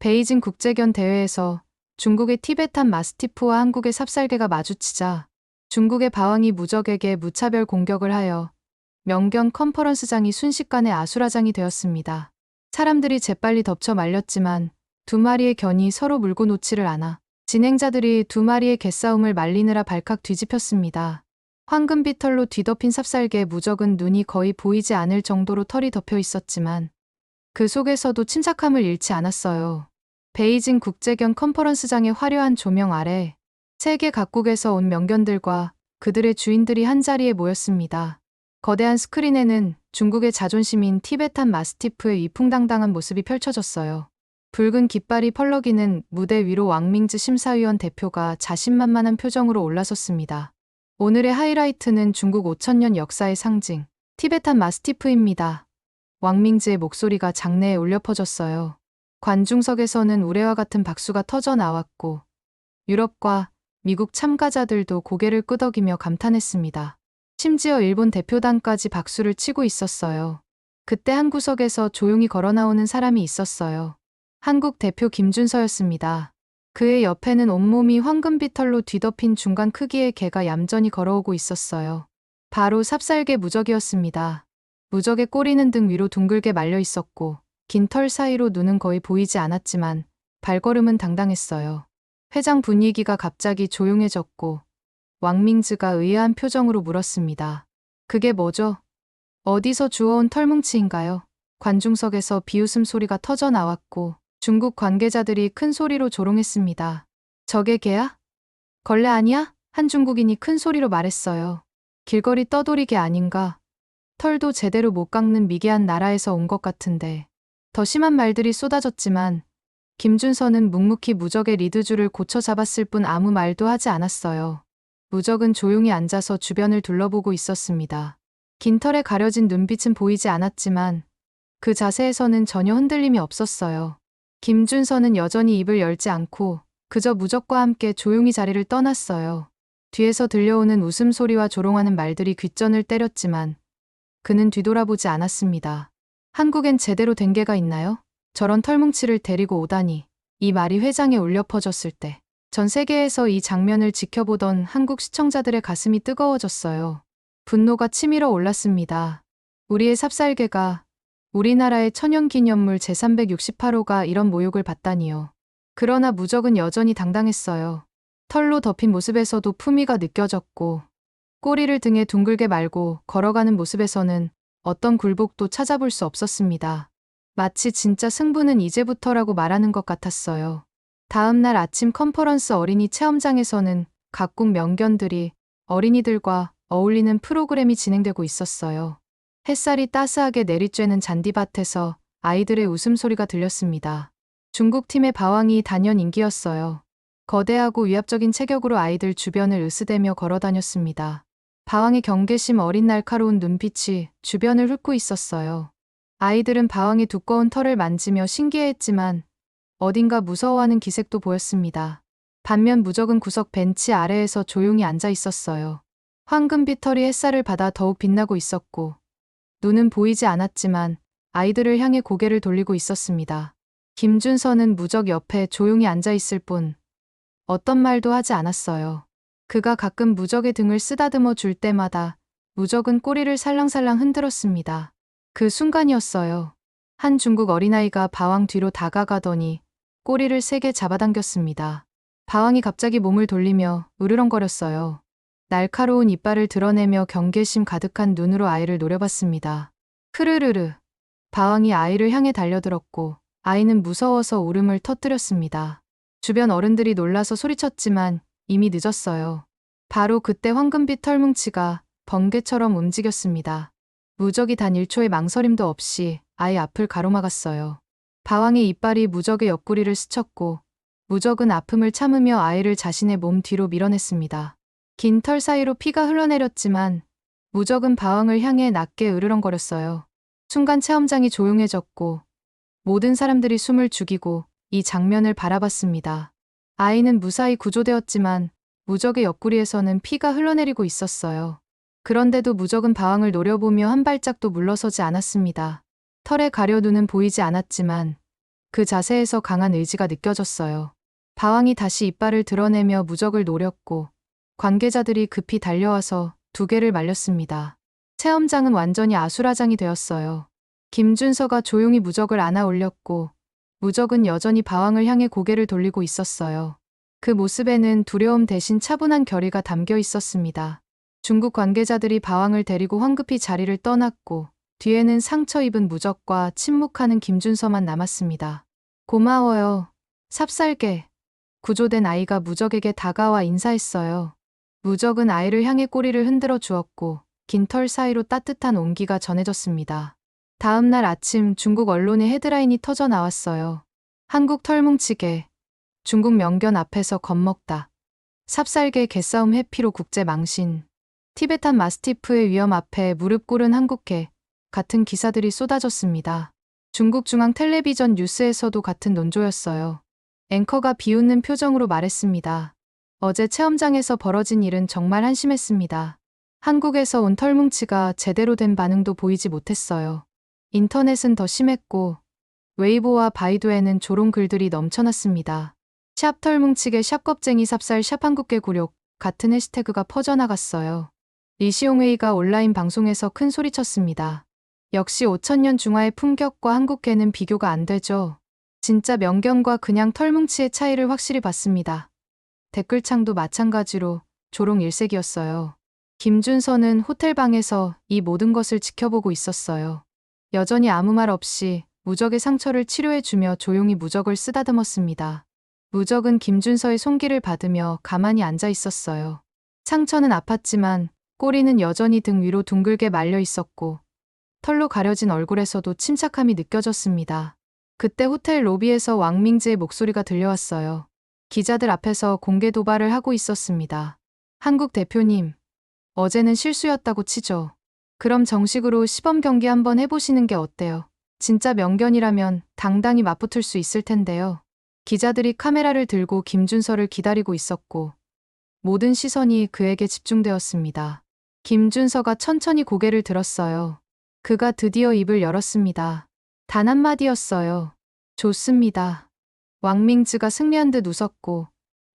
베이징 국제견 대회에서 중국의 티베탄 마스티프와 한국의 삽살개가 마주치자 중국의 바왕이 무적에게 무차별 공격을 하여 명견 컨퍼런스장이 순식간에 아수라장이 되었습니다. 사람들이 재빨리 덮쳐 말렸지만 두 마리의 견이 서로 물고 놓지를 않아 진행자들이 두 마리의 개싸움을 말리느라 발칵 뒤집혔습니다. 황금빛 털로 뒤덮인 삽살개 무적은 눈이 거의 보이지 않을 정도로 털이 덮여 있었지만 그 속에서도 침착함을 잃지 않았어요. 베이징 국제견 컨퍼런스장의 화려한 조명 아래 세계 각국에서 온 명견들과 그들의 주인들이 한자리에 모였습니다. 거대한 스크린에는 중국의 자존심인 티베탄 마스티프의 위풍당당한 모습이 펼쳐졌어요. 붉은 깃발이 펄럭이는 무대 위로 왕밍즈 심사위원 대표가 자신만만한 표정으로 올라섰습니다. 오늘의 하이라이트는 중국 5천년 역사의 상징, 티베탄 마스티프입니다. 왕밍즈의 목소리가 장내에 울려 퍼졌어요. 관중석에서는 우레와 같은 박수가 터져 나왔고, 유럽과 미국 참가자들도 고개를 끄덕이며 감탄했습니다. 심지어 일본 대표단까지 박수를 치고 있었어요. 그때 한 구석에서 조용히 걸어 나오는 사람이 있었어요. 한국 대표 김준서였습니다. 그의 옆에는 온몸이 황금빛 털로 뒤덮인 중간 크기의 개가 얌전히 걸어오고 있었어요. 바로 삽살개 무적이었습니다. 무적의 꼬리는 등 위로 둥글게 말려 있었고, 긴 털 사이로 눈은 거의 보이지 않았지만, 발걸음은 당당했어요. 회장 분위기가 갑자기 조용해졌고, 왕밍즈가 의아한 표정으로 물었습니다. 그게 뭐죠? 어디서 주워온 털뭉치인가요? 관중석에서 비웃음 소리가 터져 나왔고, 중국 관계자들이 큰 소리로 조롱했습니다. 저게 개야? 걸레 아니야? 한 중국인이 큰 소리로 말했어요. 길거리 떠돌이 개 아닌가? 털도 제대로 못 깎는 미개한 나라에서 온 것 같은데. 더 심한 말들이 쏟아졌지만 김준서는 묵묵히 무적의 리드줄을 고쳐 잡았을 뿐 아무 말도 하지 않았어요. 무적은 조용히 앉아서 주변을 둘러보고 있었습니다. 긴 털에 가려진 눈빛은 보이지 않았지만 그 자세에서는 전혀 흔들림이 없었어요. 김준서는 여전히 입을 열지 않고 그저 무적과 함께 조용히 자리를 떠났어요. 뒤에서 들려오는 웃음소리와 조롱하는 말들이 귓전을 때렸지만 그는 뒤돌아보지 않았습니다. 한국엔 제대로 된 개가 있나요? 저런 털뭉치를 데리고 오다니. 이 말이 회장에 울려 퍼졌을 때 전 세계에서 이 장면을 지켜보던 한국 시청자들의 가슴이 뜨거워졌어요. 분노가 치밀어 올랐습니다. 우리의 삽살개가 우리나라의 천연기념물 제368호가 이런 모욕을 받다니요. 그러나 무적은 여전히 당당했어요. 털로 덮인 모습에서도 품위가 느껴졌고 꼬리를 등에 둥글게 말고 걸어가는 모습에서는 어떤 굴복도 찾아볼 수 없었습니다. 마치 진짜 승부는 이제부터라고 말하는 것 같았어요. 다음 날 아침 컨퍼런스 어린이 체험장에서는 각국 명견들이 어린이들과 어울리는 프로그램이 진행되고 있었어요. 햇살이 따스하게 내리쬐는 잔디밭에서 아이들의 웃음소리가 들렸습니다. 중국팀의 바왕이 단연 인기였어요. 거대하고 위압적인 체격으로 아이들 주변을 으스대며 걸어 다녔습니다. 바왕의 경계심 어린 날카로운 눈빛이 주변을 훑고 있었어요. 아이들은 바왕의 두꺼운 털을 만지며 신기해했지만 어딘가 무서워하는 기색도 보였습니다. 반면 무적은 구석 벤치 아래에서 조용히 앉아 있었어요. 황금빛 털이 햇살을 받아 더욱 빛나고 있었고 눈은 보이지 않았지만 아이들을 향해 고개를 돌리고 있었습니다. 김준서는 무적 옆에 조용히 앉아 있을 뿐 어떤 말도 하지 않았어요. 그가 가끔 무적의 등을 쓰다듬어 줄 때마다 무적은 꼬리를 살랑살랑 흔들었습니다. 그 순간이었어요. 한 중국 어린아이가 바왕 뒤로 다가가더니 꼬리를 세게 잡아당겼습니다. 바왕이 갑자기 몸을 돌리며 으르렁거렸어요. 날카로운 이빨을 드러내며 경계심 가득한 눈으로 아이를 노려봤습니다. 흐르르르. 바왕이 아이를 향해 달려들었고 아이는 무서워서 울음을 터뜨렸습니다. 주변 어른들이 놀라서 소리쳤지만 이미 늦었어요. 바로 그때 황금빛 털뭉치가 번개처럼 움직였습니다. 무적이 단 1초의 망설임도 없이 아이 앞을 가로막았어요. 바왕의 이빨이 무적의 옆구리를 스쳤고 무적은 아픔을 참으며 아이를 자신의 몸 뒤로 밀어냈습니다. 긴 털 사이로 피가 흘러내렸지만 무적은 바왕을 향해 낮게 으르렁거렸어요. 순간 체험장이 조용해졌고 모든 사람들이 숨을 죽이고 이 장면을 바라봤습니다. 아이는 무사히 구조되었지만 무적의 옆구리에서는 피가 흘러내리고 있었어요. 그런데도 무적은 바왕을 노려보며 한 발짝도 물러서지 않았습니다. 털에 가려 눈은 보이지 않았지만 그 자세에서 강한 의지가 느껴졌어요. 바왕이 다시 이빨을 드러내며 무적을 노렸고 관계자들이 급히 달려와서 두 개를 말렸습니다. 체험장은 완전히 아수라장이 되었어요. 김준서가 조용히 무적을 안아 올렸고 무적은 여전히 바왕을 향해 고개를 돌리고 있었어요. 그 모습에는 두려움 대신 차분한 결의가 담겨 있었습니다. 중국 관계자들이 바왕을 데리고 황급히 자리를 떠났고 뒤에는 상처 입은 무적과 침묵하는 김준서만 남았습니다. 고마워요. 삽살개. 구조된 아이가 무적에게 다가와 인사했어요. 무적은 아이를 향해 꼬리를 흔들어 주었고 긴 털 사이로 따뜻한 온기가 전해졌습니다. 다음 날 아침 중국 언론의 헤드라인이 터져 나왔어요. 한국 털뭉치게. 중국 명견 앞에서 겁먹다. 삽살개 개싸움 회피로 국제 망신. 티베탄 마스티프의 위험 앞에 무릎 꿇은 한국개. 같은 기사들이 쏟아졌습니다. 중국 중앙 텔레비전 뉴스에서도 같은 논조였어요. 앵커가 비웃는 표정으로 말했습니다. 어제 체험장에서 벌어진 일은 정말 한심했습니다. 한국에서 온 털뭉치가 제대로 된 반응도 보이지 못했어요. 인터넷은 더 심했고 웨이보와 바이두에는 조롱 글들이 넘쳐났습니다. 샵 털뭉치게 샵 겁쟁이 삽살 샵 한국계 굴욕 같은 해시태그가 퍼져나갔어요. 리시옹웨이가 온라인 방송에서 큰 소리쳤습니다. 역시 5천년 중화의 품격과 한국계는 비교가 안 되죠. 진짜 명견과 그냥 털뭉치의 차이를 확실히 봤습니다. 댓글창도 마찬가지로 조롱 일색이었어요. 김준서는 호텔방에서 이 모든 것을 지켜보고 있었어요. 여전히 아무 말 없이 무적의 상처를 치료해주며 조용히 무적을 쓰다듬었습니다. 무적은 김준서의 손길을 받으며 가만히 앉아 있었어요. 상처는 아팠지만 꼬리는 여전히 등 위로 둥글게 말려 있었고 털로 가려진 얼굴에서도 침착함이 느껴졌습니다. 그때 호텔 로비에서 왕밍즈의 목소리가 들려왔어요. 기자들 앞에서 공개 도발을 하고 있었습니다. 한국 대표님, 어제는 실수였다고 치죠. 그럼 정식으로 시범 경기 한번 해보시는 게 어때요? 진짜 명견이라면 당당히 맞붙을 수 있을 텐데요. 기자들이 카메라를 들고 김준서를 기다리고 있었고 모든 시선이 그에게 집중되었습니다. 김준서가 천천히 고개를 들었어요. 그가 드디어 입을 열었습니다. 단 한마디였어요. 좋습니다. 왕밍즈가 승리한 듯 웃었고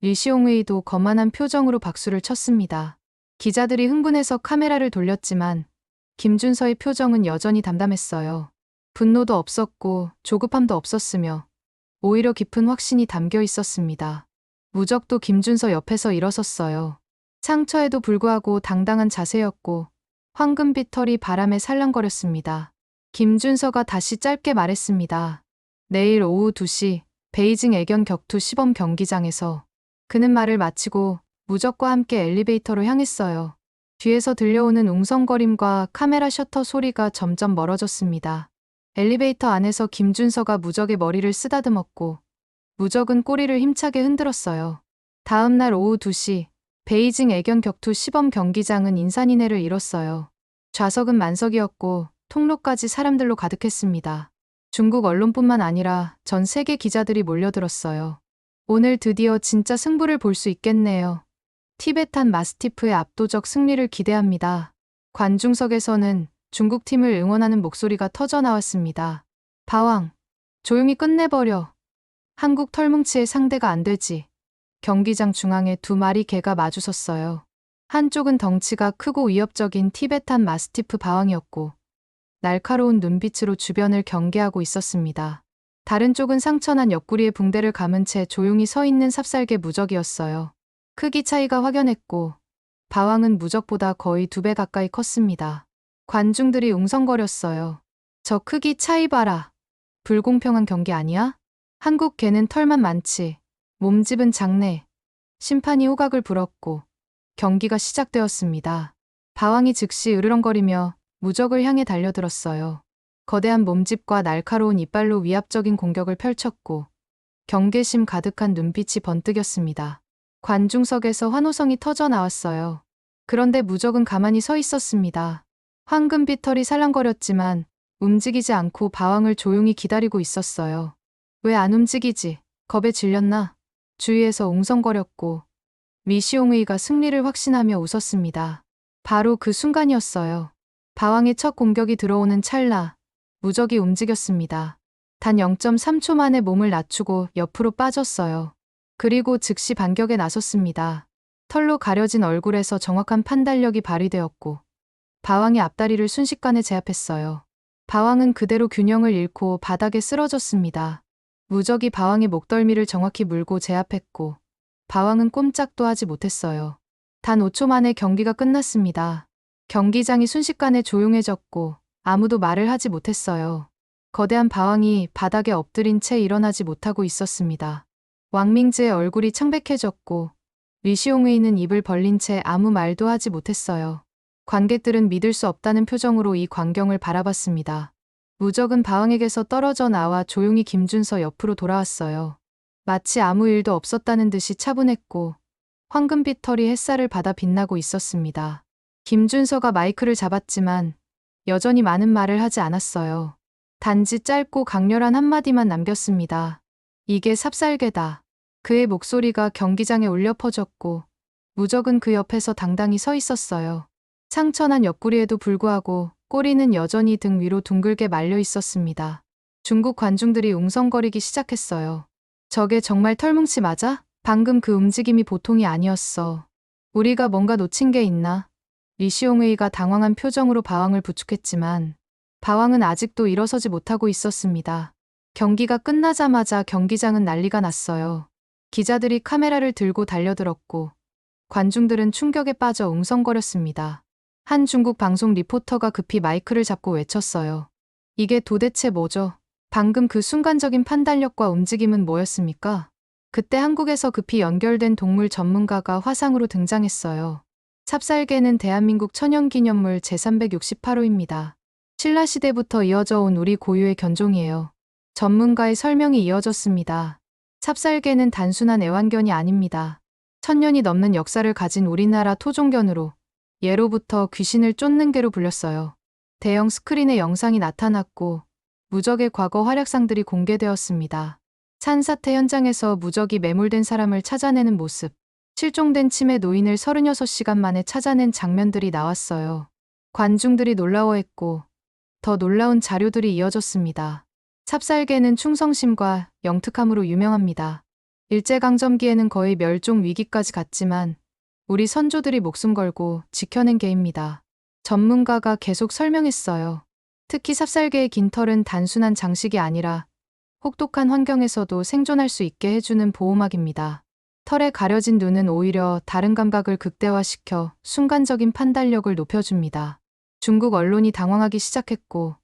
리시옹웨이도 거만한 표정으로 박수를 쳤습니다. 기자들이 흥분해서 카메라를 돌렸지만 김준서의 표정은 여전히 담담했어요. 분노도 없었고 조급함도 없었으며 오히려 깊은 확신이 담겨 있었습니다. 무적도 김준서 옆에서 일어섰어요. 상처에도 불구하고 당당한 자세였고 황금빛 털이 바람에 살랑거렸습니다. 김준서가 다시 짧게 말했습니다. 내일 오후 2시 베이징 애견 격투 시범 경기장에서 그는 말을 마치고 무적과 함께 엘리베이터로 향했어요. 뒤에서 들려오는 웅성거림과 카메라 셔터 소리가 점점 멀어졌습니다. 엘리베이터 안에서 김준서가 무적의 머리를 쓰다듬었고 무적은 꼬리를 힘차게 흔들었어요. 다음 날 오후 2시 베이징 애견 격투 시범 경기장은 인산인해를 이뤘어요. 좌석은 만석이었고 통로까지 사람들로 가득했습니다. 중국 언론뿐만 아니라 전 세계 기자들이 몰려들었어요. 오늘 드디어 진짜 승부를 볼 수 있겠네요. 티베탄 마스티프의 압도적 승리를 기대합니다. 관중석에서는 중국 팀을 응원하는 목소리가 터져 나왔습니다. 바왕, 조용히 끝내버려. 한국 털뭉치의 상대가 안 되지. 경기장 중앙에 두 마리 개가 마주섰어요. 한쪽은 덩치가 크고 위협적인 티베탄 마스티프 바왕이었고, 날카로운 눈빛으로 주변을 경계하고 있었습니다. 다른 쪽은 상처난 옆구리에 붕대를 감은 채 조용히 서 있는 삽살개 무적이었어요. 크기 차이가 확연했고, 바왕은 무적보다 거의 두 배 가까이 컸습니다. 관중들이 웅성거렸어요. 저 크기 차이 봐라. 불공평한 경기 아니야? 한국 개는 털만 많지. 몸집은 작네. 심판이 호각을 불었고, 경기가 시작되었습니다. 바왕이 즉시 으르렁거리며 무적을 향해 달려들었어요. 거대한 몸집과 날카로운 이빨로 위압적인 공격을 펼쳤고 경계심 가득한 눈빛이 번뜩였습니다. 관중석에서 환호성이 터져 나왔어요. 그런데 무적은 가만히 서 있었습니다. 황금빛 털이 살랑거렸지만 움직이지 않고 바왕을 조용히 기다리고 있었어요. 왜 안 움직이지? 겁에 질렸나? 주위에서 웅성거렸고 미시옹의가 승리를 확신하며 웃었습니다. 바로 그 순간이었어요. 바왕의 첫 공격이 들어오는 찰나 무적이 움직였습니다. 단 0.3초 만에 몸을 낮추고 옆으로 빠졌어요. 그리고 즉시 반격에 나섰습니다. 털로 가려진 얼굴에서 정확한 판단력이 발휘되었고 바왕이 앞다리를 순식간에 제압했어요. 바왕은 그대로 균형을 잃고 바닥에 쓰러졌습니다. 무적이 바왕의 목덜미를 정확히 물고 제압했고 바왕은 꼼짝도 하지 못했어요. 단 5초 만에 경기가 끝났습니다. 경기장이 순식간에 조용해졌고 아무도 말을 하지 못했어요. 거대한 바왕이 바닥에 엎드린 채 일어나지 못하고 있었습니다. 왕밍즈의 얼굴이 창백해졌고 리시옹웨이는 입을 벌린 채 아무 말도 하지 못했어요. 관객들은 믿을 수 없다는 표정으로 이 광경을 바라봤습니다. 무적은 바왕에게서 떨어져 나와 조용히 김준서 옆으로 돌아왔어요. 마치 아무 일도 없었다는 듯이 차분했고 황금빛 털이 햇살을 받아 빛나고 있었습니다. 김준서가 마이크를 잡았지만 여전히 많은 말을 하지 않았어요. 단지 짧고 강렬한 한마디만 남겼습니다. 이게 삽살개다. 그의 목소리가 경기장에 울려 퍼졌고 무적은 그 옆에서 당당히 서 있었어요. 상처난 옆구리에도 불구하고 꼬리는 여전히 등 위로 둥글게 말려 있었습니다. 중국 관중들이 웅성거리기 시작했어요. 저게 정말 털뭉치 맞아? 방금 그 움직임이 보통이 아니었어. 우리가 뭔가 놓친 게 있나? 리시옹웨이가 당황한 표정으로 바왕을 부축했지만 바왕은 아직도 일어서지 못하고 있었습니다. 경기가 끝나자마자 경기장은 난리가 났어요. 기자들이 카메라를 들고 달려들었고 관중들은 충격에 빠져 웅성거렸습니다. 한 중국 방송 리포터가 급히 마이크를 잡고 외쳤어요. 이게 도대체 뭐죠? 방금 그 순간적인 판단력과 움직임은 뭐였습니까? 그때 한국에서 급히 연결된 동물 전문가가 화상으로 등장했어요. 찹쌀개는 대한민국 천연기념물 제368호입니다. 신라시대부터 이어져 온 우리 고유의 견종이에요. 전문가의 설명이 이어졌습니다. 찹쌀개는 단순한 애완견이 아닙니다. 천년이 넘는 역사를 가진 우리나라 토종견으로 예로부터 귀신을 쫓는 개로 불렸어요. 대형 스크린에 영상이 나타났고 무적의 과거 활약상들이 공개되었습니다. 산사태 현장에서 무적이 매몰된 사람을 찾아내는 모습, 실종된 치매 노인을 36시간 만에 찾아낸 장면들이 나왔어요. 관중들이 놀라워했고 더 놀라운 자료들이 이어졌습니다. 찹쌀개는 충성심과 영특함으로 유명합니다. 일제강점기에는 거의 멸종 위기까지 갔지만 우리 선조들이 목숨 걸고 지켜낸 개입니다. 전문가가 계속 설명했어요. 특히 삽살개의 긴 털은 단순한 장식이 아니라 혹독한 환경에서도 생존할 수 있게 해주는 보호막입니다. 털에 가려진 눈은 오히려 다른 감각을 극대화시켜 순간적인 판단력을 높여줍니다. 중국 언론이 당황하기 시작했고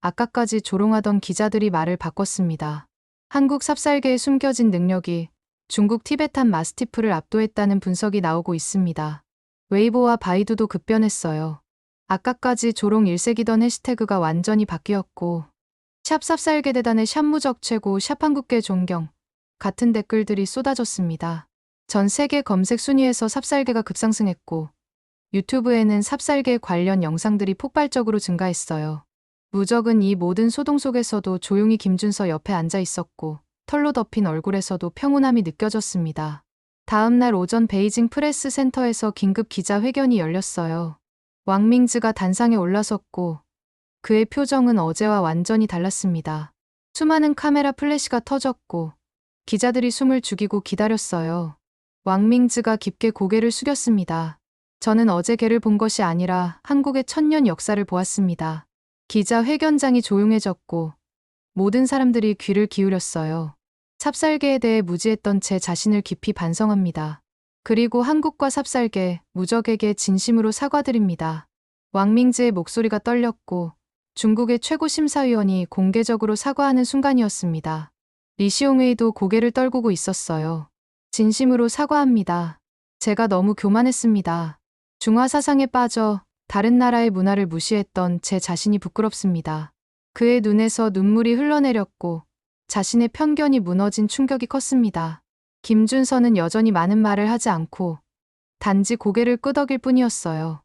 아까까지 조롱하던 기자들이 말을 바꿨습니다. 한국 삽살개의 숨겨진 능력이 중국 티베탄 마스티프를 압도했다는 분석이 나오고 있습니다. 웨이보와 바이두도 급변했어요. 아까까지 조롱 일색이던 해시태그가 완전히 바뀌었고 샵 삽살개 대단의 샵 무적 최고 샵 한국계 존경 같은 댓글들이 쏟아졌습니다. 전 세계 검색 순위에서 삽살개가 급상승했고 유튜브에는 삽살개 관련 영상들이 폭발적으로 증가했어요. 무적은 이 모든 소동 속에서도 조용히 김준서 옆에 앉아 있었고 털로 덮인 얼굴에서도 평온함이 느껴졌습니다. 다음 날 오전 베이징 프레스 센터에서 긴급 기자회견이 열렸어요. 왕밍즈가 단상에 올라섰고 그의 표정은 어제와 완전히 달랐습니다. 수많은 카메라 플래시가 터졌고 기자들이 숨을 죽이고 기다렸어요. 왕밍즈가 깊게 고개를 숙였습니다. 저는 어제 걔를 본 것이 아니라 한국의 천년 역사를 보았습니다. 기자 회견장이 조용해졌고 모든 사람들이 귀를 기울였어요. 삽살개에 대해 무지했던 제 자신을 깊이 반성합니다. 그리고 한국과 삽살개, 무적에게 진심으로 사과드립니다. 왕밍즈의 목소리가 떨렸고 중국의 최고 심사위원이 공개적으로 사과하는 순간이었습니다. 리시옹웨이도 고개를 떨구고 있었어요. 진심으로 사과합니다. 제가 너무 교만했습니다. 중화 사상에 빠져 다른 나라의 문화를 무시했던 제 자신이 부끄럽습니다. 그의 눈에서 눈물이 흘러내렸고 자신의 편견이 무너진 충격이 컸습니다. 김준서는 여전히 많은 말을 하지 않고 단지 고개를 끄덕일 뿐이었어요.